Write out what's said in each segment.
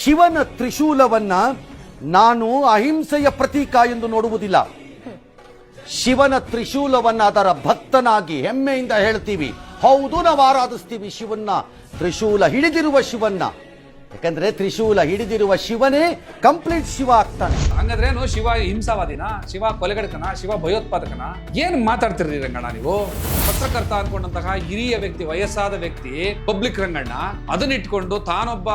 ಶಿವನ ತ್ರಿಶೂಲವನ್ನ ನಾನು ಅಹಿಂಸೆಯ ಪ್ರತೀಕ ಎಂದು ನೋಡುವುದಿಲ್ಲ. ಶಿವನ ತ್ರಿಶೂಲವನ್ನ ಅದರ ಭಕ್ತನಾಗಿ ಹೆಮ್ಮೆಯಿಂದ ಹೇಳ್ತೀವಿ. ಹೌದು, ನಾವು ಆರಾಧಿಸ್ತೀವಿ ಶಿವನ್ನ. ತ್ರಿಶೂಲ ಹಿಡಿದಿರುವ ಶಿವನ್ನ. ಯಾಕಂದ್ರೆ ತ್ರಿಶೂಲ ಹಿಡಿದಿರುವ ಶಿವನೇ ಕಂಪ್ಲೀಟ್ ಶಿವ ಆಗ್ತಾನೆ. ಹಂಗಂದ್ರೇನು ಶಿವ ಹಿಂಸಾವಾದಿನ? ಶಿವ ಕೊಲೆಗಡಕನ? ಶಿವ ಭಯೋತ್ಪಾದಕನ? ಏನ್ ಮಾತಾಡ್ತಿರ್ರಿ ರಂಗಣ್ಣ ನೀವು? ಪತ್ರಕರ್ತ ಅನ್ಕೊಂಡಂತಹ ಹಿರಿಯ ವ್ಯಕ್ತಿ, ವಯಸ್ಸಾದ ವ್ಯಕ್ತಿ, ಪಬ್ಲಿಕ್ ರಂಗಣ್ಣ, ಅದನ್ನ ಇಟ್ಕೊಂಡು ತಾನೊಬ್ಬ,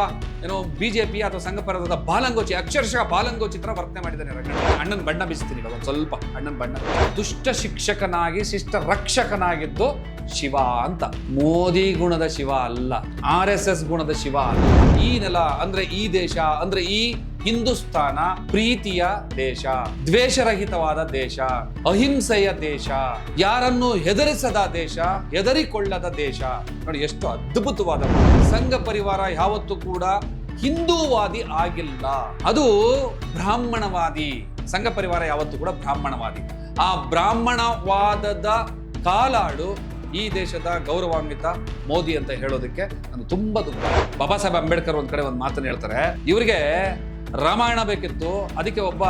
ಏನೋ ಬಿಜೆಪಿ ಅಥವಾ ಸಂಘ ಪರದ ಬಾಲಂಗೋಚಿ, ಅಕ್ಷರಶಃ ಬಾಲಂಗೋಚಿ ತರ ವರ್ತನೆ ಮಾಡಿದ್ದಾನೆ ರಂಗಣ್ಣ. ಅಣ್ಣನ ಬಣ್ಣ ಬಿಸ್ತೀನಿ ಇವಾಗ, ಸ್ವಲ್ಪ ಅಣ್ಣನ ಬಣ್ಣ. ದುಷ್ಟ ಶಿಕ್ಷಕನಾಗಿ, ಶಿಷ್ಟ ರಕ್ಷಕನಾಗಿದ್ದು ಶಿವ ಅಂತ. ಮೋದಿ ಗುಣದ ಶಿವ ಅಲ್ಲ, ಆರ್ ಎಸ್ ಎಸ್ ಗುಣದ ಶಿವ ಅಲ್ಲ. ಈ ನೆಲ ಅಂದ್ರೆ ಈ ದೇಶ, ಅಂದ್ರೆ ಈ ಹಿಂದೂಸ್ತಾನ ಪ್ರೀತಿಯ ದೇಶ, ದ್ವೇಷರಹಿತವಾದ ದೇಶ, ಅಹಿಂಸೆಯ ದೇಶ, ಯಾರನ್ನು ಹೆದರಿಸದ ದೇಶ, ಹೆದರಿಕೊಳ್ಳದ ದೇಶ. ನೋಡಿ, ಎಷ್ಟು ಅದ್ಭುತವಾದ ಸಂಘ ಪರಿವಾರ ಯಾವತ್ತೂ ಕೂಡ ಹಿಂದೂವಾದಿ ಆಗಿಲ್ಲ. ಅದು ಬ್ರಾಹ್ಮಣವಾದಿ, ಸಂಘ ಪರಿವಾರ ಯಾವತ್ತೂ ಕೂಡ ಬ್ರಾಹ್ಮಣವಾದಿ. ಆ ಬ್ರಾಹ್ಮಣವಾದದ ಕಾಲಾಡು ಈ ದೇಶದ ಗೌರವಾನ್ವಿತ ಮೋದಿ ಅಂತ ಹೇಳೋದಕ್ಕೆ ನಾನು ತುಂಬಾ ದುಃಖ. ಬಾಬಾ ಸಾಹೇಬ್ ಅಂಬೇಡ್ಕರ್ ಒಂದ್ ಕಡೆ ಒಂದು ಮಾತನ್ನ ಹೇಳ್ತಾರೆ. ಇವರಿಗೆ ರಾಮಾಯಣ ಬೇಕಿತ್ತು, ಅದಕ್ಕೆ ಒಬ್ಬ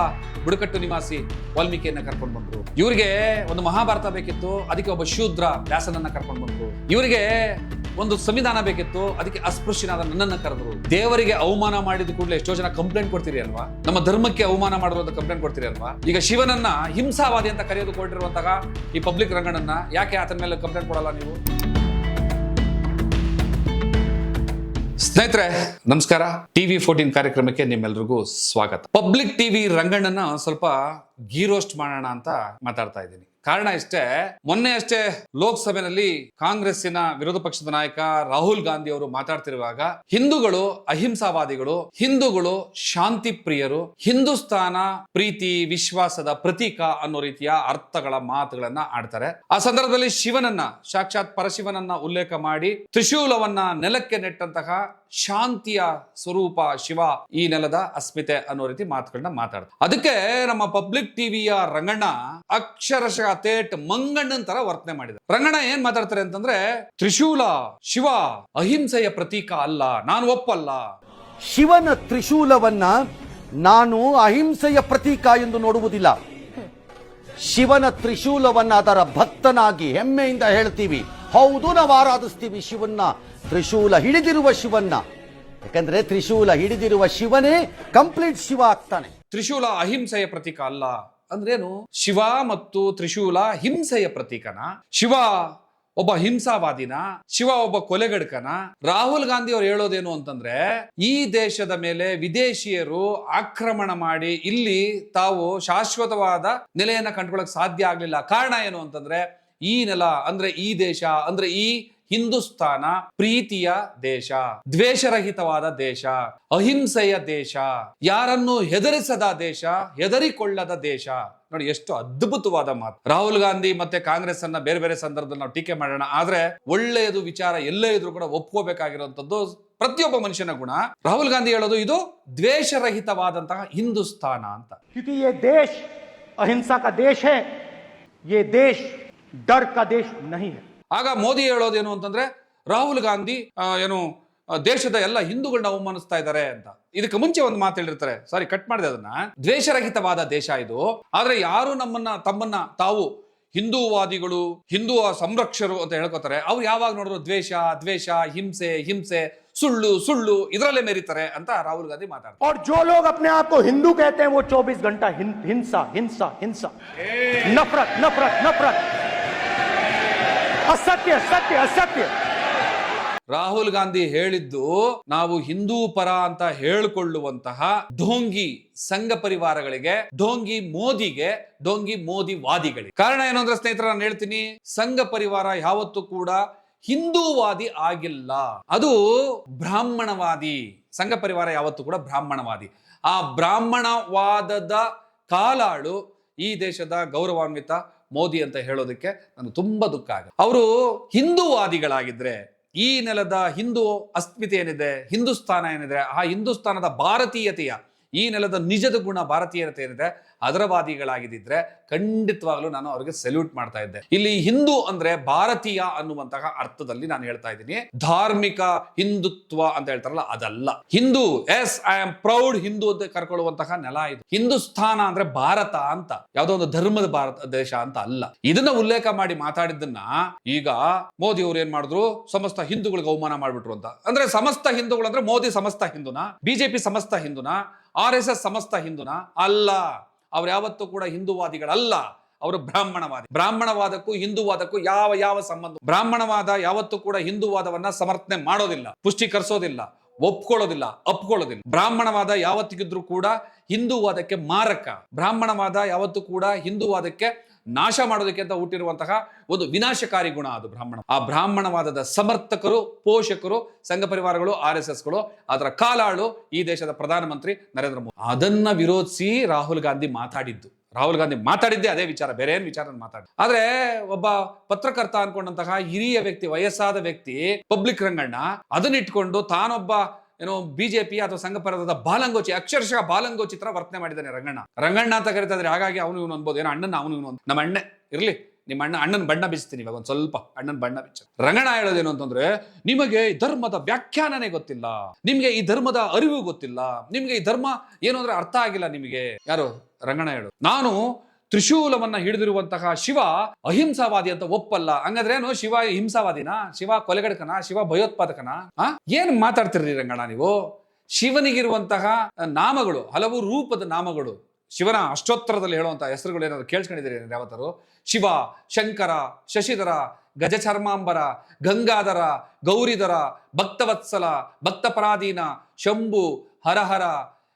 ಬುಡಕಟ್ಟು ನಿವಾಸಿ ವಾಲ್ಮೀಕಿಯನ್ನ ಕರ್ಕೊಂಡು ಬಂದ್ರು. ಇವರಿಗೆ ಒಂದು ಮಹಾಭಾರತ ಬೇಕಿತ್ತು, ಅದಕ್ಕೆ ಒಬ್ಬ ಶೂದ್ರ ವ್ಯಾಸನನ್ನ ಕರ್ಕೊಂಡು ಬಂದ್ರು. ಇವರಿಗೆ ಒಂದು ಸಂವಿಧಾನ ಬೇಕಿತ್ತು, ಅದಕ್ಕೆ ಅಸ್ಪೃಶ್ಯನಾದ ನನ್ನನ್ನು ಕರೆದ್ರು. ದೇವರಿಗೆ ಅವಮಾನ ಮಾಡಿದ ಕೂಡಲೇ ಎಷ್ಟೋ ಜನ ಕಂಪ್ಲೇಂಟ್ ಕೊಡ್ತೀರಿ ಅಲ್ವಾ? ನಮ್ಮ ಧರ್ಮಕ್ಕೆ ಅವಮಾನ ಮಾಡಿರೋದು ಅಂತ ಕಂಪ್ಲೇಂಟ್ ಕೊಡ್ತೀರಿ ಅಲ್ವಾ? ಈಗ ಶಿವನನ್ನ ಹಿಂಸಾವಾದಿ ಅಂತ ಕರೆಯೋದು ಕೊಟ್ಟಿರುವಂತಹ ಈ ಪಬ್ಲಿಕ್ ರಂಗಣ್ಣನ್ನ ಯಾಕೆ ಆತನ ಮೇಲೆ ಕಂಪ್ಲೇಂಟ್ ಕೊಡಲ್ಲ ನೀವು? ಸ್ನೇಹಿತರೆ, ನಮಸ್ಕಾರ. ಟಿವಿ ಫೋರ್ಟೀನ್ ಕಾರ್ಯಕ್ರಮಕ್ಕೆ ನಿಮ್ಮೆಲ್ರಿಗೂ ಸ್ವಾಗತ. ಪಬ್ಲಿಕ್ ಟಿವಿ ರಂಗಣ್ಣನ ಸ್ವಲ್ಪ ಗೀರೋಸ್ಟ್ ಮಾಡೋಣ ಅಂತ ಮಾತಾಡ್ತಾ ಇದ್ದೀನಿ. ಕಾರಣ ಇಷ್ಟೇ, ಮೊನ್ನೆ ಅಷ್ಟೇ ಲೋಕಸಭೆಯಲ್ಲಿ ಕಾಂಗ್ರೆಸ್ಸಿನ ವಿರೋಧ ಪಕ್ಷದ ನಾಯಕ ರಾಹುಲ್ ಗಾಂಧಿ ಅವರು ಮಾತಾಡ್ತಿರುವಾಗ ಹಿಂದೂಗಳು ಅಹಿಂಸಾವಾದಿಗಳು, ಹಿಂದೂಗಳು ಶಾಂತಿ ಪ್ರಿಯರು ಹಿಂದೂಸ್ತಾನ ಪ್ರೀತಿ, ವಿಶ್ವಾಸದ ಪ್ರತೀಕ ಅನ್ನೋ ರೀತಿಯ ಅರ್ಥಗಳ ಮಾತುಗಳನ್ನ ಆಡ್ತಾರೆ. ಆ ಸಂದರ್ಭದಲ್ಲಿ ಶಿವನನ್ನ, ಸಾಕ್ಷಾತ್ ಪರಶಿವನನ್ನ ಉಲ್ಲೇಖ ಮಾಡಿ ತ್ರಿಶೂಲವನ್ನ ನೆಲಕ್ಕೆ ನೆಟ್ಟಂತಹ ಶಾಂತಿಯ ಸ್ವರೂಪ ಶಿವ ಈ ನೆಲದ ಅಸ್ಮಿತೆ ಅನ್ನೋ ರೀತಿ ಮಾತುಗಳನ್ನ ಮಾತಾಡ್ತಾರೆ. ಅದಕ್ಕೆ ನಮ್ಮ ಪಬ್ಲಿಕ್ ಟಿವಿಯ ರಂಗಣ್ಣ ಅಕ್ಷರಶಃ ತೇಟ್ ಮಂಗಣ್ಣನ್ ತರ ವರ್ತನೆ ಮಾಡಿದ ರಂಗಣ್ಣ ಏನ್ ಮಾತಾಡ್ತಾರೆ ಅಂತಂದ್ರೆ, ತ್ರಿಶೂಲ ಶಿವ ಅಹಿಂಸೆಯ ಪ್ರತೀಕ ಅಲ್ಲ, ನಾನು ಒಪ್ಪಲ್ಲ. ಶಿವನ ತ್ರಿಶೂಲವನ್ನ ನಾನು ಅಹಿಂಸೆಯ ಪ್ರತೀಕ ಎಂದು ನೋಡುವುದಿಲ್ಲ. ಶಿವನ ತ್ರಿಶೂಲವನ್ನ ಅದರ ಭಕ್ತನಾಗಿ ಹೆಮ್ಮೆಯಿಂದ ಹೇಳ್ತೀವಿ. ಹೌದು, ನಾವು ಆರಾಧಿಸ್ತೀವಿ ಶಿವನ್ನ. ತ್ರಿಶೂಲ ಹಿಡಿದಿರುವ ಶಿವನ್ನ. ಯಾಕಂದ್ರೆ ತ್ರಿಶೂಲ ಹಿಡಿದಿರುವ ಶಿವನೇ ಕಂಪ್ಲೀಟ್ ಶಿವ ಆಗ್ತಾನೆ. ತ್ರಿಶೂಲ ಅಹಿಂಸೆಯ ಪ್ರತೀಕ ಅಲ್ಲ. ಅಂದ್ರೇನು? ಶಿವ ಮತ್ತು ತ್ರಿಶೂಲ ಹಿಂಸೆಯ ಪ್ರತೀಕನ. ಶಿವ ಒಬ್ಬ ಹಿಂಸಾವಾದಿನ, ಶಿವ ಒಬ್ಬ ಕೊಲೆಗಡ್ಕನ. ರಾಹುಲ್ ಗಾಂಧಿ ಅವ್ರು ಹೇಳೋದೇನು ಅಂತಂದ್ರೆ, ಈ ದೇಶದ ಮೇಲೆ ವಿದೇಶಿಯರು ಆಕ್ರಮಣ ಮಾಡಿ ಇಲ್ಲಿ ತಾವು ಶಾಶ್ವತವಾದ ನೆಲೆಯನ್ನ ಕಂಡುಕೊಳ್ಳಕ್ ಸಾಧ್ಯ ಆಗ್ಲಿಲ್ಲ. ಕಾರಣ ಏನು ಅಂತಂದ್ರೆ, ಈ ನೆಲ ಅಂದ್ರೆ ಈ ದೇಶ, ಅಂದ್ರೆ ಈ ಹಿಂದೂಸ್ತಾನ ಪ್ರೀತಿಯ ದೇಶ, ದ್ವೇಷರಹಿತವಾದ ದೇಶ, ಅಹಿಂಸೆಯ ದೇಶ, ಯಾರನ್ನು ಹೆದರಿಸದ ದೇಶ, ಹೆದರಿಕೊಳ್ಳದ ದೇಶ. ನೋಡಿ, ಎಷ್ಟು ಅದ್ಭುತವಾದ ಮಾತು. ರಾಹುಲ್ ಗಾಂಧಿ ಮತ್ತೆ ಕಾಂಗ್ರೆಸ್ ಅನ್ನ ಬೇರೆ ಬೇರೆ ಸಂದರ್ಭದಲ್ಲಿ ನಾವು ಟೀಕೆ ಮಾಡೋಣ. ಆದ್ರೆ ಒಳ್ಳೆಯದು ವಿಚಾರ ಎಲ್ಲೇ ಇದ್ರೂ ಕೂಡ ಒಪ್ಕೋಬೇಕಾಗಿರುವಂತದ್ದು ಪ್ರತಿಯೊಬ್ಬ ಮನುಷ್ಯನ ಗುಣ. ರಾಹುಲ್ ಗಾಂಧಿ ಹೇಳೋದು ಇದು ದ್ವೇಷರಹಿತವಾದಂತಹ ಹಿಂದೂಸ್ತಾನ ಅಂತ. ದೇಶ ಅಹಿಂಸಾ ದೇಶ ದೇಶ ಡರ್ ದೇಶ है ये देश डर का देश नहीं है ಆಗ ಮೋದಿ ಹೇಳೋದೇನು ಅಂತಂದ್ರೆ ರಾಹುಲ್ ಗಾಂಧಿ ಆ, ಏನು ಆ, ದೇಶದ ಎಲ್ಲ ಹಿಂದೂಗಳನ್ನ ಅವಮಾನಿಸ್ತಾ ಇದ್ದಾರೆ ಅಂತ ಇದಕ್ಕೆ ಮುಂಚೆ ಒಂದು ಮಾತು ಹೇಳಿರ್ತಾರೆ ಸಾರಿ ಕಟ್ ಮಾಡಿದೆ ಅದನ್ನ ದ್ವೇಷರಹಿತವಾದ ದೇಶ ಇದು ಆದ್ರೆ ಯಾರು ನಮ್ಮನ್ನ ತಮ್ಮನ್ನ ತಾವು ಹಿಂದೂವಾದಿಗಳು ಹಿಂದೂ ಸಂರಕ್ಷರು ಅಂತ ಹೇಳ್ಕೊತಾರೆ ಅವ್ರು ಯಾವಾಗ ನೋಡಿದ್ರು ದ್ವೇಷ ದ್ವೇಷ ಹಿಂಸೆ ಹಿಂಸೆ ಸುಳ್ಳು ಸುಳ್ಳು ಇದರಲ್ಲೇ ಮೆರೀತಾರೆ ಅಂತ ರಾಹುಲ್ ಗಾಂಧಿ ಮಾತಾಡ್ತಾರೆ और जो लोग अपने आप को हिंदू कहते हैं वो 24 घंटा हिं- हिंसा हिंसा हिंसा नफरत नफरत नफरत ಅಸತ್ಯ, ಸತ್ಯ, ಅಸತ್ಯ. ರಾಹುಲ್ ಗಾಂಧಿ ಹೇಳಿದ್ದು ನಾವು ಹಿಂದೂ ಪರ ಅಂತ ಹೇಳಿಕೊಳ್ಳುವಂತಹ ಢೋಂಗಿ ಸಂಘ ಪರಿವಾರಗಳಿಗೆ, ಢೋಂಗಿ ಮೋದಿಗೆ, ಢೋಂಗಿ ಮೋದಿ ವಾದಿಗಳಿಗೆ. ಕಾರಣ ಏನು ಅಂದ್ರೆ ಸ್ನೇಹಿತರ, ನಾನು ಹೇಳ್ತೀನಿ, ಸಂಘ ಪರಿವಾರ ಯಾವತ್ತೂ ಕೂಡ ಹಿಂದೂವಾದಿ ಆಗಿಲ್ಲ. ಅದು ಬ್ರಾಹ್ಮಣವಾದಿ, ಸಂಘ ಪರಿವಾರ ಯಾವತ್ತೂ ಕೂಡ ಬ್ರಾಹ್ಮಣವಾದಿ. ಆ ಬ್ರಾಹ್ಮಣವಾದದ ಕಾಲಾಳು ಈ ದೇಶದ ಗೌರವಾನ್ವಿತ ಮೋದಿ ಅಂತ ಹೇಳೋದಕ್ಕೆ ನನಗೆ ತುಂಬಾ ದುಃಖ ಆಗುತ್ತೆ. ಅವರು ಹಿಂದೂವಾದಿಗಳಾಗಿದ್ರೆ ಈ ನೆಲದ ಹಿಂದೂ ಅಸ್ಮಿತೆ ಏನಿದೆ? ಹಿಂದೂಸ್ತಾನ ಏನಿದೆ? ಆ ಹಿಂದೂಸ್ತಾನದ ಭಾರತೀಯತೆಯ ಈ ನೆಲದ ನಿಜದ ಗುಣ ಭಾರತೀಯರತೆ ಏನಿದೆ ಅದರವಾದಿಗಳಾಗಿದ್ದರೆ ಖಂಡಿತವಾಗಲೂ ನಾನು ಅವ್ರಿಗೆ ಸೆಲ್ಯೂಟ್ ಮಾಡ್ತಾ ಇದ್ದೆ. ಇಲ್ಲಿ ಹಿಂದೂ ಅಂದ್ರೆ ಭಾರತೀಯ ಅನ್ನುವಂತಹ ಅರ್ಥದಲ್ಲಿ ನಾನು ಹೇಳ್ತಾ ಇದ್ದೀನಿ. ಧಾರ್ಮಿಕ ಹಿಂದುತ್ವ ಅಂತ ಹೇಳ್ತಾರಲ್ಲ, ಅದಲ್ಲ. Hindu yes I am proud Hindu ಅಂತ ಕರ್ಕೊಳ್ಳುವಂತಹ ನೆಲ ಇದು. ಹಿಂದೂಸ್ಥಾನ ಅಂದ್ರೆ ಭಾರತ ಅಂತ. ಯಾವುದೋ ಒಂದು ಧರ್ಮದ ಭಾರತ, ದೇಶ ಅಂತ ಅಲ್ಲ. ಇದನ್ನ ಉಲ್ಲೇಖ ಮಾಡಿ ಮಾತಾಡಿದ್ದನ್ನ ಈಗ ಮೋದಿ ಅವ್ರು ಏನ್ ಮಾಡಿದ್ರು? ಸಮಸ್ತ ಹಿಂದೂಗಳಿಗೆ ಅವಮಾನ ಮಾಡ್ಬಿಟ್ರು ಅಂತ. ಅಂದ್ರೆ ಸಮಸ್ತ ಹಿಂದೂಗಳು ಅಂದ್ರೆ ಮೋದಿ ಸಮಸ್ತ ಹಿಂದೂನಾ? ಬಿಜೆಪಿ ಸಮಸ್ತ ಹಿಂದೂನಾ? ಆರ್ ಎಸ್ ಎಸ್ ಸಮಸ್ತ ಹಿಂದೂನಾ ಅಲ್ಲ. ಅವ್ರು ಯಾವತ್ತೂ ಕೂಡ ಹಿಂದೂವಾದಿಗಳಲ್ಲ. ಅವರು ಬ್ರಾಹ್ಮಣವಾದಿ. ಬ್ರಾಹ್ಮಣವಾದಕ್ಕೂ ಹಿಂದೂವಾದಕ್ಕೂ ಯಾವ ಯಾವ ಸಂಬಂಧ? ಬ್ರಾಹ್ಮಣವಾದ ಯಾವತ್ತೂ ಕೂಡ ಹಿಂದೂವಾದವನ್ನ ಸಮರ್ಥನೆ ಮಾಡೋದಿಲ್ಲ. ಪುಷ್ಟೀಕರಿಸೋದಿಲ್ಲ. ಒಪ್ಕೊಳ್ಳೋದಿಲ್ಲ. ಅಪ್ಕೊಳ್ಳೋದಿಲ್ಲ. ಬ್ರಾಹ್ಮಣವಾದ ಯಾವತ್ತಿಗಿದ್ರು ಕೂಡ ಹಿಂದೂವಾದಕ್ಕೆ ಮಾರಕ. ಬ್ರಾಹ್ಮಣವಾದ ಯಾವತ್ತೂ ಕೂಡ ಹಿಂದೂವಾದಕ್ಕೆ ನಾಶ ಮಾಡೋದಕ್ಕೆ ಅಂತ ಹುಟ್ಟಿರುವಂತಹ ಒಂದು ವಿನಾಶಕಾರಿ ಗುಣ ಅದು ಬ್ರಾಹ್ಮಣ. ಆ ಬ್ರಾಹ್ಮಣವಾದದ ಸಮರ್ಥಕರು, ಪೋಷಕರು, ಸಂಘ ಪರಿವಾರಗಳು, ಆರ್ ಎಸ್ ಎಸ್ಗಳು, ಅದರ ಕಾಲಾಳು ಈ ದೇಶದ ಪ್ರಧಾನಮಂತ್ರಿ ನರೇಂದ್ರ ಮೋದಿ. ಅದನ್ನ ವಿರೋಧಿಸಿ ರಾಹುಲ್ ಗಾಂಧಿ ಮಾತಾಡಿದ್ದು. ರಾಹುಲ್ ಗಾಂಧಿ ಮಾತಾಡಿದ್ದೆ ಅದೇ ವಿಚಾರ, ಬೇರೆ ಏನು ವಿಚಾರ ಮಾತಾಡಿ. ಆದ್ರೆ ಒಬ್ಬ ಪತ್ರಕರ್ತ ಅನ್ಕೊಂಡಂತಹ ಹಿರಿಯ ವ್ಯಕ್ತಿ, ವಯಸ್ಸಾದ ವ್ಯಕ್ತಿ, ಪಬ್ಲಿಕ್ ರಂಗಣ್ಣ, ಅದನ್ನ ಇಟ್ಕೊಂಡು ತಾನೊಬ್ಬ ಏನೋ ಬಿಜೆಪಿ ಅಥವಾ ಸಂಘ ಪರಿವಾರದ ಬಾಲಂಗೋಚಿ, ಅಕ್ಷರಶಃ ಬಾಲಂಗೋಚಿ ತರ ವರ್ತನೆ ಮಾಡಿದ್ದಾನೆ ರಂಗಣ್ಣ. ರಂಗಣ್ಣ ಅಂತ ಕರಿತಾ ಇದ್ರೆ ಹಾಗಾಗಿ ಅವನು ಇವನು ಅನ್ಬೋದು. ಏನೋ ಅಣ್ಣನ ಅವನು ಇವನು ನಮ್ಮ ಅಣ್ಣ, ಇರ್ಲಿ. ನಿಮ್ಮ ಅಣ್ಣ, ಅಣ್ಣನ ಬಣ್ಣ ಬಿಚ್ತೀನಿ ಇವಾಗ ಒಂದು ಸ್ವಲ್ಪ. ಅಣ್ಣನ ಬಣ್ಣ ಬಿಚ್ಚ ರಂಗಣ್ಣ ಹೇಳೋದೇನು ಅಂತಂದ್ರೆ, ನಿಮಗೆ ಈ ಧರ್ಮದ ವ್ಯಾಖ್ಯಾನನೇ ಗೊತ್ತಿಲ್ಲ. ನಿಮ್ಗೆ ಈ ಧರ್ಮದ ಅರಿವು ಗೊತ್ತಿಲ್ಲ. ನಿಮ್ಗೆ ಈ ಧರ್ಮ ಏನು ಅಂದ್ರೆ ಅರ್ಥ ಆಗಿಲ್ಲ ನಿಮಗೆ. ಯಾರು? ರಂಗಣ್ಣ ಹೇಳು. ನಾನು ತ್ರಿಶೂಲವನ್ನ ಹಿಡಿದಿರುವಂತಹ ಶಿವ ಅಹಿಂಸಾವಾದಿ ಅಂತ ಒಪ್ಪಲ್ಲ. ಹಂಗಾದ್ರೆ ಏನು ಶಿವ ಹಿಂಸಾವಾದಿನ? ಶಿವ ಕೊಲೆಗಡಕನ? ಶಿವ ಭಯೋತ್ಪಾದಕನ? ಆ? ಏನ್ ಮಾತಾಡ್ತಿರ್ರಿ ರಂಗಣ್ಣ ನೀವು? ಶಿವನಿಗಿರುವಂತಹ ನಾಮಗಳು, ಹಲವು ರೂಪದ ನಾಮಗಳು, ಶಿವನ ಅಷ್ಟೋತ್ತರದಲ್ಲಿ ಹೇಳುವಂತಹ ಹೆಸರುಗಳು ಏನಾದ್ರು ಕೇಳಿಸ್ಕೊಂಡಿದ್ದೀರಿ ಯಾವತ್ತಾರು ಶಿವ, ಶಂಕರ, ಶಶಿಧರ, ಗಜಚರ್ಮಾಂಬರ, ಗಂಗಾಧರ, ಗೌರಿಧರ, ಭಕ್ತವತ್ಸಲ, ಭಕ್ತಪರಾಧೀನ, ಶಂಭು, ಹರಹರ,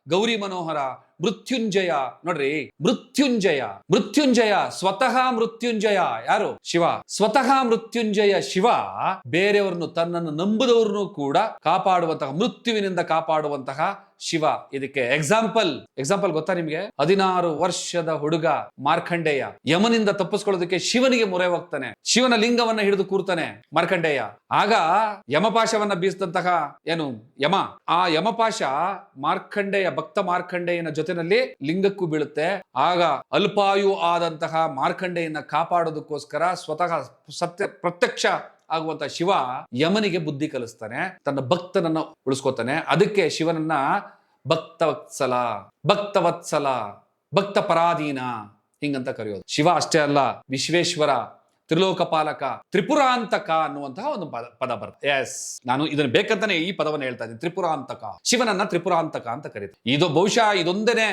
ಗೌರಿ ಮನೋಹರ ಮೃತ್ಯುಂಜಯ. ನೋಡ್ರಿ, ಮೃತ್ಯುಂಜಯ. ಮೃತ್ಯುಂಜಯ, ಸ್ವತಃ ಮೃತ್ಯುಂಜಯ. ಯಾರು? ಶಿವ. ಸ್ವತಃ ಮೃತ್ಯುಂಜಯ ಶಿವ, ಬೇರೆಯವರನ್ನು ತನ್ನನ್ನು ನಂಬುದವ್ರನ್ನು ಕೂಡ ಕಾಪಾಡುವಂತಹ, ಮೃತ್ಯುವಿನಿಂದ ಕಾಪಾಡುವಂತಹ ಶಿವ. ಇದಕ್ಕೆ ಎಕ್ಸಾಂಪಲ್ ಎಕ್ಸಾಂಪಲ್ ಗೊತ್ತಾ ನಿಮ್ಗೆ? ಹದಿನಾರು ವರ್ಷದ ಹುಡುಗ ಮಾರ್ಕಂಡೇಯ. ಯಮನಿಂದ ತಪ್ಪಿಸ್ಕೊಳ್ಳೋದಕ್ಕೆ ಶಿವನಿಗೆ ಮೊರೆ ಹೋಗ್ತಾನೆ. ಶಿವನ ಲಿಂಗವನ್ನ ಹಿಡಿದು ಕೂರ್ತಾನೆ ಮಾರ್ಕಂಡೇಯ. ಆಗ ಯಮಪಾಶವನ್ನ ಬೀಸಿದಂತಹ ಏನು? ಯಮ. ಆ ಯಮಪಾಶ ಮಾರ್ಕಂಡೇಯ, ಭಕ್ತ ಮಾರ್ಕಂಡೇಯನ ಜೊತೆನಲ್ಲಿ ಲಿಂಗಕ್ಕೂ ಬೀಳುತ್ತೆ. ಆಗ ಅಲ್ಪಾಯು ಆದಂತಹ ಮಾರ್ಕಂಡೇಯನ ಕಾಪಾಡೋದಕ್ಕೋಸ್ಕರ ಸ್ವತಃ ಸತ್ಯ ಪ್ರತ್ಯಕ್ಷ ಆಗುವಂತ ಶಿವ ಯಮನಿಗೆ ಬುದ್ಧಿ ಕಲಿಸ್ತಾನೆ, ತನ್ನ ಭಕ್ತನನ್ನ ಉಳಿಸ್ಕೋತಾನೆ. ಅದಕ್ಕೆ ಶಿವನನ್ನ ಭಕ್ತವತ್ಸಲ ಭಕ್ತವತ್ಸಲ ಭಕ್ತ ಪರಾಧೀನ ಹಿಂಗಂತ ಕರೆಯೋದು. ಶಿವ ಅಷ್ಟೇ ಅಲ್ಲ, ವಿಶ್ವೇಶ್ವರ, ತ್ರಿಲೋಕಪಾಲಕ, ತ್ರಿಪುರಾಂತಕ ಅನ್ನುವಂತಹ ಒಂದು ಪದ ಬರುತ್ತೆ ಎಸ್ ನಾನು ಇದನ್ನ ಬೇಕಂತಾನೆ ಈ ಪದವನ್ನು ಹೇಳ್ತಾ ಇದ್ದೀನಿ, ತ್ರಿಪುರಾಂತಕ. ಶಿವನನ್ನ ತ್ರಿಪುರಾಂತಕ ಅಂತ ಕರೀತಾರೆ. ಇದು ಬಹುಶಃ ಇದೊಂದೇನೆ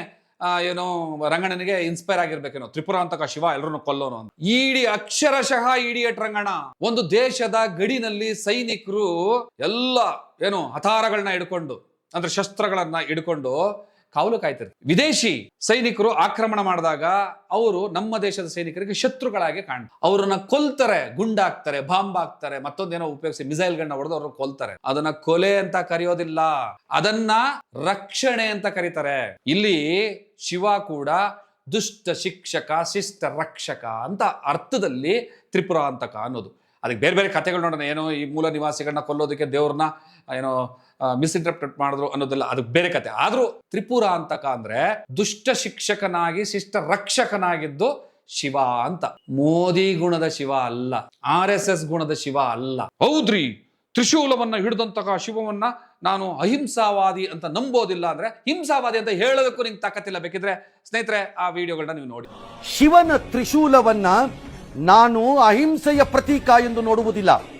ಏನೋ ರಂಗಣ್ಣನಿಗೆ ಇನ್ಸ್ಪೈರ್ ಆಗಿರ್ಬೇಕೇನೋ. ತ್ರಿಪುರಾಂತಕ ಶಿವ ಎಲ್ಲರೂ ಕೊಲ್ಲೋನು ಅಂತ. ಇಡೀ ಅಕ್ಷರಶಃ ಇಡಿಯಟ್ ರಂಗಣ ಒಂದು ದೇಶದ ಗಡಿನಲ್ಲಿ ಸೈನಿಕರು ಎಲ್ಲ, ಏನು, ಹತಾರಗಳನ್ನ ಹಿಡ್ಕೊಂಡು, ಅಂದ್ರೆ ಶಸ್ತ್ರಗಳನ್ನ ಹಿಡ್ಕೊಂಡು ಕಾವಲು ಕಾಯ್ತಾರೆ ವಿದೇಶಿ ಸೈನಿಕರು ಆಕ್ರಮಣ ಮಾಡಿದಾಗ ಅವರು ನಮ್ಮ ದೇಶದ ಸೈನಿಕರಿಗೆ ಶತ್ರುಗಳಾಗಿ ಕಾಣ ಅವರನ್ನ ಕೊಲ್ತಾರೆ, ಗುಂಡಾಕ್ತಾರೆ ಬಾಂಬ್ ಹಾಕ್ತಾರೆ ಮತ್ತೊಂದೇನೋ ಉಪಯೋಗಿಸಿ ಮಿಸೈಲ್ಗಳನ್ನ ಹೊಡೆದು ಅವ್ರನ್ನ ಕೊಲ್ತಾರೆ. ಅದನ್ನ ಕೊಲೆ ಅಂತ ಕರೆಯೋದಿಲ್ಲ. ಅದನ್ನ ರಕ್ಷಣೆ ಅಂತ ಕರೀತಾರೆ. ಇಲ್ಲಿ ಶಿವ ಕೂಡ ದುಷ್ಟ ಶಿಕ್ಷಕ ಶಿಷ್ಟ ರಕ್ಷಕ ಅಂತ ಅರ್ಥದಲ್ಲಿ ತ್ರಿಪುರಾಂತಕ ಅನ್ನೋದು. ಅದಕ್ಕೆ ಬೇರೆ ಬೇರೆ ಕಥೆಗಳು ನೋಡೋಣ. ಏನೋ ಈ ಮೂಲ ನಿವಾಸಿಗಳನ್ನ ಕೊಲ್ಲೋದಕ್ಕೆ ದೇವ್ರನ್ನ ಏನೋ ಮಿಸ್ಇಂಟರ್ಪ್ರೆಟ್ ಮಾಡಿದ್ರು ಅನ್ನೋದೆಲ್ಲ ಅದಕ್ಕೆ ಬೇರೆ ಕತೆ. ಆದರೂ ತ್ರಿಪುರ ಅಂತಕ ಅಂದ್ರೆ ದುಷ್ಟ ಶಿಕ್ಷಕನಾಗಿ, ಶಿಷ್ಟ ರಕ್ಷಕನಾಗಿದ್ದು ಶಿವ ಅಂತ. ಮೋದಿ ಗುಣದ ಶಿವ ಅಲ್ಲ, ಆರ್ ಎಸ್ ಎಸ್ ಗುಣದ ಶಿವ ಅಲ್ಲ. ಹೌದ್ರಿ? ತ್ರಿಶೂಲವನ್ನ ಹಿಡಿದಂತಹ ಶಿವವನ್ನ ನಾನು ಅಹಿಂಸಾವಾದಿ ಅಂತ ನಂಬೋದಿಲ್ಲ ಅಂದ್ರೆ ಹಿಂಸಾವಾದಿ ಅಂತ ಹೇಳೋದಕ್ಕೂ ನಿಂಗೆ ತಾಕತ್ತಿಲ್ಲ. ಬೇಕಿದ್ರೆ ಸ್ನೇಹಿತರೆ, ಆ ವಿಡಿಯೋಗಳನ್ನ ನೀವು ನೋಡಿ. ಶಿವನ ತ್ರಿಶೂಲವನ್ನ ನಾನು ಅಹಿಂಸೆಯ ಪ್ರತೀಕ ಎಂದು ನೋಡುವುದಿಲ್ಲ.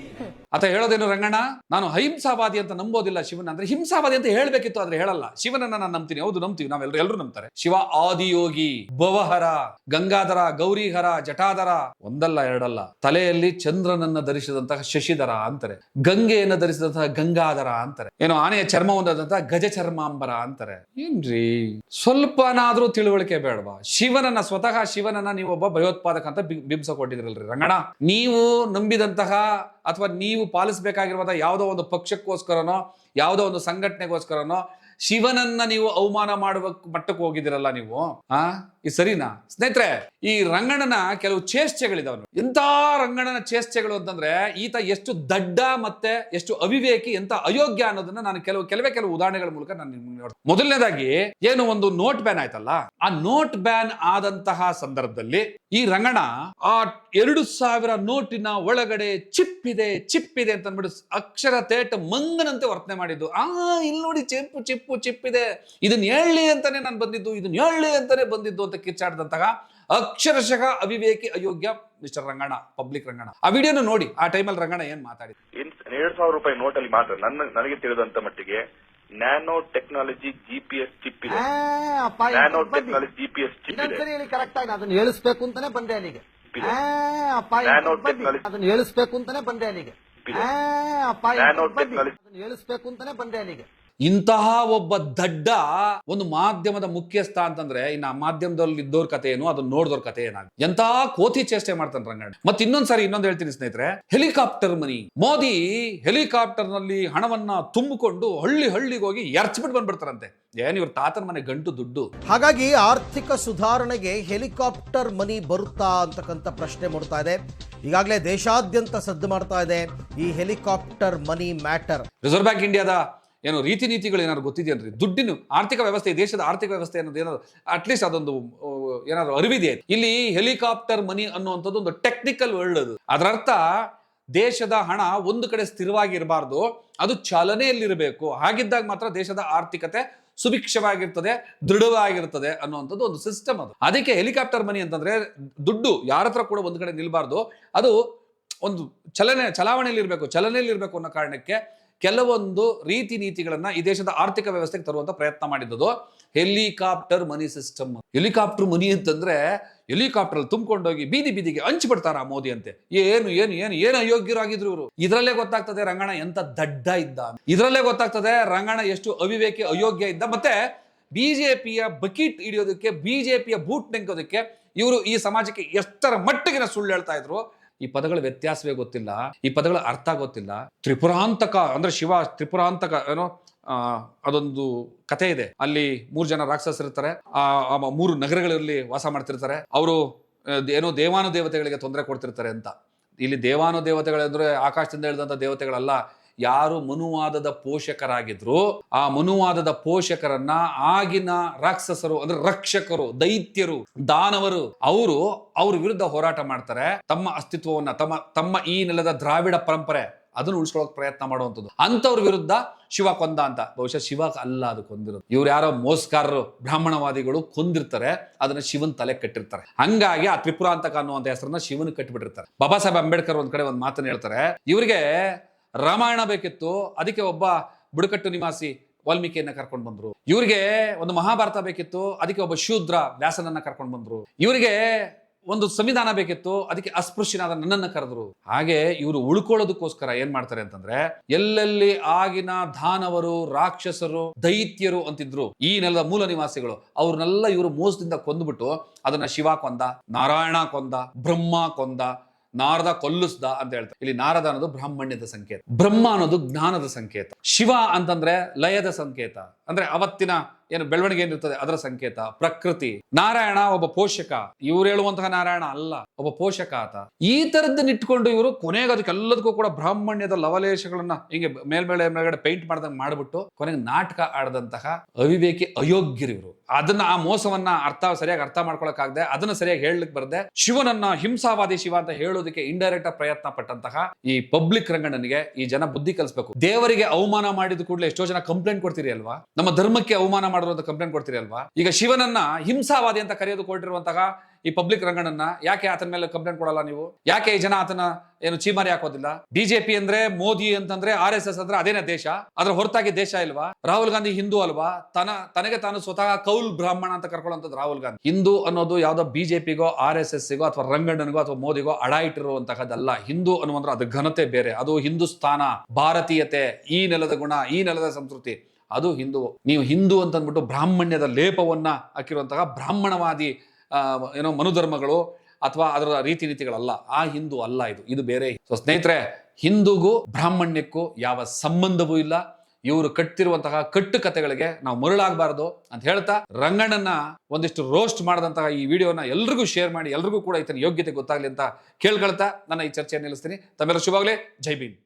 ಆತ ಹೇಳೋದೇನು ರಂಗಣ್ಣ? ನಾನು ಅಹಿಂಸಾವಾದಿ ಅಂತ ನಂಬೋದಿಲ್ಲ ಶಿವನ. ಅಂದ್ರೆ ಹಿಂಸಾವಾದಿ ಅಂತ ಹೇಳ್ಬೇಕಿತ್ತು, ಆದ್ರೆ ಹೇಳಲ್ಲ. ಶಿವನನ್ನ ನಾನು ನಂಬ್ತೀನಿ. ಹೌದು, ನಂಬ್ತೀವಿ. ನಾವೆಲ್ಲರೂ ಎಲ್ಲರೂ ನಂಬ್ತಾರೆ. ಶಿವ ಆದಿಯೋಗಿ ಭವಹರ ಗಂಗಾಧರ, ಗೌರಿಹರ, ಜಟಾಧರ, ಒಂದಲ್ಲ, ಎರಡಲ್ಲ. ತಲೆಯಲ್ಲಿ ಚಂದ್ರನನ್ನ ಧರಿಸಿದಂತಹ ಶಶಿಧರ ಅಂತಾರೆ. ಗಂಗೆಯನ್ನ ಧರಿಸಿದಂತಹ ಗಂಗಾಧರ ಅಂತಾರೆ. ಏನು ಆನೆಯ ಚರ್ಮ ಹೊಂದದಂತಹ ಗಜ ಚರ್ಮಾಂಬರ ಅಂತಾರೆ. ಏನ್ರಿ? ಸ್ವಲ್ಪನಾದ್ರೂ ತಿಳುವಳಿಕೆ ಬೇಡವಾ? ಶಿವನನ್ನ, ಸ್ವತಃ ಶಿವನನ್ನ ನೀವೊಬ್ಬ ಭಯೋತ್ಪಾದಕ ಅಂತ ಬಿಂಬಿಸ ಕೊಟ್ಟಿದ್ರಲ್ರಿ ರಂಗಣ್ಣ, ನೀವು ನಂಬಿದಂತಹ ಅಥವಾ ನೀವು ಪಾಲಿಸಬೇಕಾಗಿರುವಂತಹ ಯಾವುದೋ ಒಂದು ಪಕ್ಷಕ್ಕೋಸ್ಕರನೋ ಯಾವುದೋ ಒಂದು ಸಂಘಟನೆಗೋಸ್ಕರನೋ ಶಿವನನ್ನ ನೀವು ಅವಮಾನ ಮಾಡುವ ಮಟ್ಟಕ್ಕೆ ಹೋಗಿದಿರಲ್ಲ ನೀವು, ಆ? ಈ ಸರಿನಾ? ಸ್ನೇಹಿತರೆ, ಈ ರಂಗಣ್ಣನ ಕೆಲವು ಚೇಷ್ಟೆಗಳಿದಾವೆ ಎಂತ ರಂಗಣ್ಣನ ಚೇಷ್ಟೆಗಳು ಅಂತಂದ್ರೆ, ಈತ ಎಷ್ಟು ದಡ್ಡ ಮತ್ತೆ ಎಷ್ಟು ಅವಿವೇಕಿ ಎಂತ ಅಯೋಗ್ಯ ಅನ್ನೋದನ್ನ ನಾನು ಕೆಲವು, ಕೆಲವೇ ಕೆಲವು ಉದಾಹರಣೆಗಳ ಮೂಲಕ ನಾನು ನಿಮ್ಗೆ ಮೊದಲನೇದಾಗಿ, ಏನು ಒಂದು ನೋಟ್ ಬ್ಯಾನ್ ಆಯ್ತಲ್ಲ? ಆ ನೋಟ್ ಬ್ಯಾನ್ ಆದಂತಹ ಸಂದರ್ಭದಲ್ಲಿ ಈ ರಂಗಣ್ಣ ಆ ಎರಡು ಸಾವಿರ ನೋಟಿನ ಒಳಗಡೆ ಚಿಪ್ ಇದೆ ಚಿಪ್ ಇದೆ ಅಂತ ಅಂದ್ಬಿಟ್ಟು ಅಕ್ಷರ ತೇಟ ಮಂಗನಂತೆ ವರ್ತನೆ ಮಾಡಿದ್ದು. ಆ, ಇಲ್ಲಿ ನೋಡಿ ಚಿಪ್ಪು ಚಿಪ್ಪು ಚಿಪ್ಪಿದೆ. ಇದೆ ಇದನ್ನ ಹೇಳಿ ಅಂತಾನೆ ನಾನು ಬಂದಿದ್ದು ಇದನ್ನ ಹೇಳಿ ಅಂತಾನೆ ಬಂದಿದ್ದು ಅಂತ ಕಿಚ್ಚಾಡ್ದಂತಹ ಅಕ್ಷರಶಃ ಅವಿವೇಕಿ ಅಯೋಗ್ಯ ಮಿಸ್ಟರ್ ರಂಗಣ್ಣ ಪಬ್ಲಿಕ್ ರಂಗಣ್ಣ. ಆ ವಿಡಿಯೋನ ನೋಡಿ ಆ ಟೈಮಲ್ಲಿ ರಂಗಣ್ಣ ಏನ್ ಮಾತಾಡಿ ಎರಡ್ ಸಾವಿರ ರೂಪಾಯಿ ನೋಟಲ್ಲಿ ಮಾತ್ರ ನನ್ನ ನನಗೆ ತಿಳಿದಂತ ಮಟ್ಟಿಗೆ ನ್ಯಾನೋ ಟೆಕ್ನಾಲಜಿ ಜಿಪಿಎಸ್ ಚಿಪ್ ಇದೆ. ನ್ಯಾನೋ ಟೆಕ್ನಾಲಜಿ ಜಿಪಿಎಸ್ ಚಿಪ್ ಇದೆ. ಕರೆಕ್ಟ್ ಆಗಿ ಅದನ್ನ ಹೇಳಿಸ್ಬೇಕು ಅಂತಾನೆ ಬಂದೆ ಅಲ್ಲಿಗೆ. ನ್ಯಾನೋ. ಟೆಕ್ನಾಲಜಿ- ಅದನ್ನ ಹೇಳಿಸ್ಬೇಕು ಅಂತಾನೆ ಬಂದೆ ಅಲ್ಲಿಗೆ. ನ್ಯಾನೋ ಟೆಕ್ನಾಲಜಿ- ಅದನ್ನ ಹೇಳಿಸ್ಬೇಕು ಅಂತಾನೆ ಬಂದೆ ಅಲ್ಲಿಗೆ. ಇಂತಹ ಒಬ್ಬ ದಡ್ಡ ಒಂದು ಮಾಧ್ಯಮದ ಮುಖ್ಯಸ್ಥ ಅಂತಂದ್ರೆ ಇನ್ನು ಆ ಮಾಧ್ಯಮದಲ್ಲಿ ಇದ್ದವ್ರ ಕತೆ ಏನು ಅದನ್ನ ನೋಡಿದವ್ರ ಕತೆ ಏನಾಗ ಎಂತ ಕೋತಿ ಚೇಷ್ಟೆ ಮಾಡ್ತಾನೆ ರಂಗಣ್ಣ. ಮತ್ತೆ ಇನ್ನೊಂದ್ಸರಿ ಇನ್ನೊಂದು ಹೇಳ್ತೀನಿ ಸ್ನೇಹಿತರೆ ಹೆಲಿಕಾಪ್ಟರ್ ಮನಿ. ಮೋದಿ ಹೆಲಿಕಾಪ್ಟರ್ನಲ್ಲಿ ಹಣವನ್ನ ತುಂಬಿಕೊಂಡು ಹಳ್ಳಿ ಹಳ್ಳಿಗೆ ಹೋಗಿ ಎರ್ಚ್ಬಿಟ್ಟು ಬಂದ್ಬಿಡ್ತಾರಂತೆ. ಏನ್ ಇವ್ರ ತಾತನ ಮನೆ ಗಂಟು ದುಡ್ಡು? ಹಾಗಾಗಿ ಆರ್ಥಿಕ ಸುಧಾರಣೆಗೆ ಹೆಲಿಕಾಪ್ಟರ್ ಮನಿ ಬರುತ್ತಾ ಅಂತಕ್ಕಂಥ ಪ್ರಶ್ನೆ ಮೂಡ್ತಾ ಇದೆ. ಈಗಾಗಲೇ ದೇಶಾದ್ಯಂತ ಸದ್ದು ಮಾಡ್ತಾ ಇದೆ ಈ helicopter money matter. Reserve bank ಇಂಡಿಯಾದ ಏನು ರೀತಿ ನೀತಿಗಳು ಏನಾದ್ರು ಗೊತ್ತಿದೆಯನ್ರಿ ದುಡ್ಡಿನ ಆರ್ಥಿಕ ವ್ಯವಸ್ಥೆ ದೇಶದ ಆರ್ಥಿಕ ವ್ಯವಸ್ಥೆ ಅನ್ನೋದು ಏನಾದ್ರು ಅಟ್ಲೀಸ್ಟ್ ಅದೊಂದು ಏನಾದ್ರು ಅರಿವಿದೆ. ಇಲ್ಲಿ ಹೆಲಿಕಾಪ್ಟರ್ ಮನಿ ಅನ್ನುವಂಥದ್ದು ಒಂದು ಟೆಕ್ನಿಕಲ್ ವರ್ಡ್ ಅದು ಅದರರ್ಥ ದೇಶದ ಹಣ ಒಂದು ಕಡೆ ಸ್ಥಿರವಾಗಿ ಇರಬಾರ್ದು ಅದು ಚಾಲನೆಯಲ್ಲಿರಬೇಕು. ಹಾಗಿದ್ದಾಗ ಮಾತ್ರ ದೇಶದ ಆರ್ಥಿಕತೆ ಸುಭಿಕ್ಷವಾಗಿರ್ತದೆ, ದೃಢವಾಗಿರ್ತದೆ ಅನ್ನುವಂಥದ್ದು ಒಂದು ಸಿಸ್ಟಮ್ ಅದು. ಅದಕ್ಕೆ ಹೆಲಿಕಾಪ್ಟರ್ ಮನಿ ಅಂತಂದ್ರೆ ದುಡ್ಡು ಯಾರ ಹತ್ರ ಕೂಡ ಒಂದು ಕಡೆ ನಿಲ್ಬಾರ್ದು. ಅದು ಒಂದು ಚಲನೆ ಚಲಾವಣೆಯಲ್ಲಿ ಇರಬೇಕು ಚಲನೆಯಲ್ಲಿ ಅನ್ನೋ ಕಾರಣಕ್ಕೆ ಕೆಲವೊಂದು ರೀತಿ ನೀತಿಗಳನ್ನ ಈ ದೇಶದ ಆರ್ಥಿಕ ವ್ಯವಸ್ಥೆಗೆ ತರುವಂತ ಪ್ರಯತ್ನ ಮಾಡಿದ್ದು helicopter money system. Helicopter money ಅಂತಂದ್ರೆ ಹೆಲಿಕಾಪ್ಟರ್ ತುಂಬಿಕೊಂಡೋಗಿ ಬೀದಿ ಬೀದಿಗೆ ಹಂಚ್ಬಿಡ್ತಾರ ಮೋದಿ ಅಂತೆ. ಏನು ಏನು ಏನು ಏನು ಅಯೋಗ್ಯರಾಗಿದ್ರು ಇವರು. ಇದರಲ್ಲೇ ಗೊತ್ತಾಗ್ತದೆ ರಂಗಣ ಎಂತ ದಡ್ಡ ಇದ್ದ ಇದರಲ್ಲೇ ಗೊತ್ತಾಗ್ತದೆ ರಂಗಣ ಎಷ್ಟು ಅವಿವೇಕಿ ಅಯೋಗ್ಯ ಇದ್ದ. ಮತ್ತೆ ಬಿಜೆಪಿಯ ಬಕೀಟ್ ಹಿಡಿಯೋದಕ್ಕೆ, ಬಿಜೆಪಿಯ ಬೂಟ್ ನೆಂಕೋದಕ್ಕೆ ಇವರು ಈ ಸಮಾಜಕ್ಕೆ ಎಷ್ಟರ ಮಟ್ಟಿಗಿನ ಸುಳ್ಳು ಹೇಳ್ತಾ ಇದ್ರು. ಈ ಪದಗಳ ವ್ಯತ್ಯಾಸವೇ ಗೊತ್ತಿಲ್ಲ, ಈ ಪದಗಳ ಅರ್ಥ ಗೊತ್ತಿಲ್ಲ. ತ್ರಿಪುರಾಂತಕ ಅಂದ್ರೆ ಶಿವ ತ್ರಿಪುರಾಂತಕ, ಏನೋ ಅದೊಂದು ಕತೆ ಇದೆ. ಅಲ್ಲಿ ಮೂರು ಜನ ರಾಕ್ಷಸರಿರ್ತಾರೆ ಆ ಮೂರು ನಗರಗಳಲ್ಲಿ ವಾಸ ಮಾಡ್ತಿರ್ತಾರೆ. ಅವರು ಏನೋ ದೇವಾನು ದೇವತೆಗಳಿಗೆ ತೊಂದರೆ ಕೊಡ್ತಿರ್ತಾರೆ ಅಂತ. ಇಲ್ಲಿ ದೇವಾನು ದೇವತೆಗಳಂದ್ರೆ ಆಕಾಶದಿಂದ ಹೇಳಿದಂಥ ದೇವತೆಗಳಲ್ಲ ಯಾರು ಮನುವಾದದ ಪೋಷಕರಾಗಿದ್ರು, ಆ ಮನುವಾದದ ಪೋಷಕರನ್ನ ಆಗಿನ ರಾಕ್ಷಸರು, ಅಂದ್ರೆ ರಕ್ಷಕರು, ದೈತ್ಯರು, ದಾನವರು, ಅವರು ಅವ್ರ ವಿರುದ್ಧ ಹೋರಾಟ ಮಾಡ್ತಾರೆ. ತಮ್ಮ ಅಸ್ತಿತ್ವವನ್ನ, ತಮ್ಮ ತಮ್ಮ ಈ ನೆಲದ ದ್ರಾವಿಡ ಪರಂಪರೆ, ಅದನ್ನ ಉಳಿಸ್ಕೊಳ್ಳೋಕೆ ಪ್ರಯತ್ನ ಮಾಡುವಂಥದ್ದು. ಅಂಥವ್ರ ವಿರುದ್ಧ ಶಿವ ಕೊಂದ ಅಂತ. ಬಹುಶಃ ಶಿವ ಅಲ್ಲ ಅದು ಕೊಂದಿರೋದು. ಇವ್ರು ಯಾರೋ ಮೋಸ್ಕಾರರು, ಬ್ರಾಹ್ಮಣವಾದಿಗಳು ಕೊಂದಿರ್ತಾರೆ, ಅದನ್ನ ಶಿವನ್ ತಲೆ ಕಟ್ಟಿರ್ತಾರೆ. ಹಂಗಾಗಿ ಆ ತ್ರಿಪುರಾಂತಕ ಅನ್ನುವಂಥ ಹೆಸರನ್ನ ಶಿವನ್ ಕಟ್ಟಿಬಿಟ್ಟಿರ್ತಾರೆ ಬಾಬಾ ಸಾಹೇಬ್ ಅಂಬೇಡ್ಕರ್ ಒಂದ್ ಕಡೆ ಒಂದು ಮಾತನ್ನ ಹೇಳ್ತಾರೆ. ಇವರಿಗೆ ರಾಮಾಯಣ ಬೇಕಿತ್ತು, ಅದಕ್ಕೆ ಒಬ್ಬ ಬುಡಕಟ್ಟು ನಿವಾಸಿ ವಾಲ್ಮೀಕಿಯನ್ನ ಕರ್ಕೊಂಡು ಬಂದ್ರು. ಇವರಿಗೆ ಒಂದು ಮಹಾಭಾರತ ಬೇಕಿತ್ತು, ಅದಕ್ಕೆ ಒಬ್ಬ ಶೂದ್ರ ವ್ಯಾಸನನ್ನ ಕರ್ಕೊಂಡು ಬಂದ್ರು. ಇವರಿಗೆ ಒಂದು ಸಂವಿಧಾನ ಬೇಕಿತ್ತು, ಅದಕ್ಕೆ ಅಸ್ಪೃಶ್ಯನಾದ ನನ್ನನ್ನ ಕರೆದ್ರು. ಹಾಗೆ ಇವರು ಉಳ್ಕೊಳ್ಳೋದಕ್ಕೋಸ್ಕರ ಏನ್ ಮಾಡ್ತಾರೆ ಅಂತಂದ್ರೆ, ಎಲ್ಲೆಲ್ಲಿ ಆಗಿನ ದಾನವರು, ರಾಕ್ಷಸರು, ದೈತ್ಯರು ಅಂತಿದ್ರು, ಈ ನೆಲದ ಮೂಲ ನಿವಾಸಿಗಳು, ಅವ್ರನ್ನೆಲ್ಲ ಇವರು ಮೋಸದಿಂದ ಕೊಂದ್ಬಿಟ್ಟು, ಅದನ್ನ ಶಿವ ಕೊಂದ, ನಾರಾಯಣ ಕೊಂದ, ಬ್ರಹ್ಮ ಕೊಂದ ನಾರದ ಕೊಲ್ಲಿಸ್ದ ಅಂತ ಹೇಳ್ತಾರೆ. ಇಲ್ಲಿ ನಾರದ ಅನ್ನೋದು ಬ್ರಾಹ್ಮಣ್ಯದ ಸಂಕೇತ. ಬ್ರಹ್ಮ ಅನ್ನೋದು ಜ್ಞಾನದ ಸಂಕೇತ. ಶಿವ ಅಂತಂದ್ರೆ ಲಯದ ಸಂಕೇತ. ಅಂದ್ರೆ ಅವತ್ತಿನ ಏನು ಬೆಳವಣಿಗೆ ಏನಿರ್ತದೆ? ಅದರ ಸಂಕೇತ. ಪ್ರಕೃತಿ. ನಾರಾಯಣ ಒಬ್ಬ ಪೋಷಕ. ಇವ್ರು ಹೇಳುವಂತಹ ನಾರಾಯಣ ಅಲ್ಲ. ಒಬ್ಬ ಪೋಷಕ ಆತ. ಈ ತರದ್ದನ್ನ ಇಟ್ಕೊಂಡು ಇವರು ಕೊನೆಗೆ ಅದಕ್ಕೆಲ್ಲದಕ್ಕೂ ಕೂಡ ಬ್ರಾಹ್ಮಣ್ಯದ ಲವಲೇಶಗಳನ್ನ ಹಿಂಗೆ ಮೇಲ್ಮೇಲೆ ಮೇಲ್ಗಡೆ ಪೇಂಟ್ ಮಾಡ್ದಂಗೆ ಮಾಡ್ಬಿಟ್ಟು ಕೊನೆಗೆ ನಾಟಕ ಆಡದಂತಹ ಅವಿವೇಕಿ ಅಯೋಗ್ಯರು ಇವರು. ಅದನ್ನ ಆ ಮೋಸವನ್ನ ಅರ್ಥ, ಸರಿಯಾಗಿ ಅರ್ಥ ಮಾಡ್ಕೊಳಕ್ಕಾಗದೆ ಅದನ್ನ ಸರಿಯಾಗಿ ಹೇಳಲಿಕ್ಕೆ ಬರದೆ ಶಿವನನ್ನ ಹಿಂಸಾವಾದಿ ಶಿವ ಅಂತ ಹೇಳೋದಕ್ಕೆ ಇಂಡೈರೆಕ್ಟ್ ಪ್ರಯತ್ನ ಪಟ್ಟಂತಹ ಈ ಪಬ್ಲಿಕ್ ರಂಗಣ್ಣನಿಗೆ ಈ ಜನ ಬುದ್ಧಿ ಕಲಿಸ್ಬೇಕು. ದೇವರಿಗೆ ಅವಮಾನ ಮಾಡಿದ ಕೂಡಲೇ ಎಷ್ಟೋ ಜನ ಕಂಪ್ಲೇಂಟ್ ಕೊಡ್ತೀರಿ ಅಲ್ವಾ? ನಮ್ಮ ಧರ್ಮಕ್ಕೆ ಅವಮಾನ ಮಾಡಿರುವಂತ ಕಂಪ್ಲೇಂಟ್ ಕೊಡ್ತೀರಿ ಅಲ್ವಾ? ಈಗ ಶಿವನನ್ನ ಹಿಂಸಾವಾದಿ ಅಂತ ಕರೆಯೋದು ಕೊಟ್ಟಿರುವಂತಹ ಈ ಪಬ್ಲಿಕ್ ರಂಗಣ್ಣನ ಯಾಕೆ ಆತನ ಮೇಲೆ ಕಂಪ್ಲೇಂಟ್ ಕೊಡಲ್ಲ ನೀವು? ಯಾಕೆ ಈ ಜನ ಆತನ ಏನು ಚೀಮಾರಿ ಹಾಕೋದಿಲ್ಲ? ಬಿಜೆಪಿ ಅಂದ್ರೆ ಮೋದಿ ಅಂತಂದ್ರೆ ಆರ್ ಎಸ್ ಎಸ್ ಅಂದ್ರೆ ಅದೇನೇ ದೇಶ? ಅದ್ರ ಹೊರತಾಗಿ ದೇಶ ಇಲ್ವಾ? ರಾಹುಲ್ ಗಾಂಧಿ ಹಿಂದೂ ಅಲ್ವಾ? ತನ, ತನಗೆ ತಾನು ಸ್ವತಃ ಕೌಲ್ ಬ್ರಾಹ್ಮಣ ಅಂತ ಕರ್ಕೊಳ್ಳುವಂಥದ್ದು ರಾಹುಲ್ ಗಾಂಧಿ. ಹಿಂದೂ ಅನ್ನೋದು ಯಾವ್ದೋ ಬಿಜೆಪಿಗೋ ಆರ್ ಎಸ್ ಎಸ್ಸಿಗೋ ಅಥವಾ ರಂಗಣ್ಣನಿಗೋ ಅಥವಾ ಮೋದಿಗೋ ಅಡ ಇಟ್ಟಿರುವಂತಹದ್ದಲ್ಲ. ಹಿಂದೂ ಅನ್ನುವಂದ್ರೆ ಅದು ಘನತೆ ಬೇರೆ. ಅದು ಹಿಂದೂಸ್ತಾನ ಭಾರತೀಯತೆ, ಈ ನೆಲದ ಗುಣ, ಈ ನೆಲದ ಸಂಸ್ಕೃತಿ. ಅದು ಹಿಂದೂ. ನೀವು ಹಿಂದೂ ಅಂತಂದ್ಬಿಟ್ಟು ಬ್ರಾಹ್ಮಣ್ಯದ ಲೇಪವನ್ನ ಹಾಕಿರುವಂತಹ ಬ್ರಾಹ್ಮಣವಾದಿ ಏನೋ ಮನುಧರ್ಮಗಳು ಅಥವಾ ಅದರ ರೀತಿ ನೀತಿಗಳಲ್ಲ ಆ ಹಿಂದೂ ಅಲ್ಲ ಇದು. ಇದು ಬೇರೆ ಸೊ ಸ್ನೇಹಿತರೆ, ಹಿಂದೂಗೂ ಬ್ರಾಹ್ಮಣ್ಯಕ್ಕೂ ಯಾವ ಸಂಬಂಧವೂ ಇಲ್ಲ. ಇವರು ಕಟ್ಟಿರುವಂತಹ ಕಟ್ಟು ಕಥೆಗಳಿಗೆ ನಾವು ಮರುಳಾಗಬಾರದು ಅಂತ ಹೇಳ್ತಾ ರಂಗಣ್ಣನ ಒಂದಿಷ್ಟು ರೋಸ್ಟ್ ಮಾಡಿದಂತಹ ಈ ವಿಡಿಯೋನ ಎಲ್ರಿಗೂ ಶೇರ್ ಮಾಡಿ, ಎಲ್ರಿಗೂ ಕೂಡ ಈತನ ಯೋಗ್ಯತೆ ಗೊತ್ತಾಗ್ಲಿ ಅಂತ ಕೇಳ್ಕೊಳ್ತಾ, ನನ್ನ ಈ ಚರ್ಚೆಯನ್ನು ನಿಲ್ಲಿಸ್ತೀನಿ. ತಮ್ಮೆಲ್ಲ ಶುಭಾಗ್ಲಿ ಜೈ ಭೀಮ್.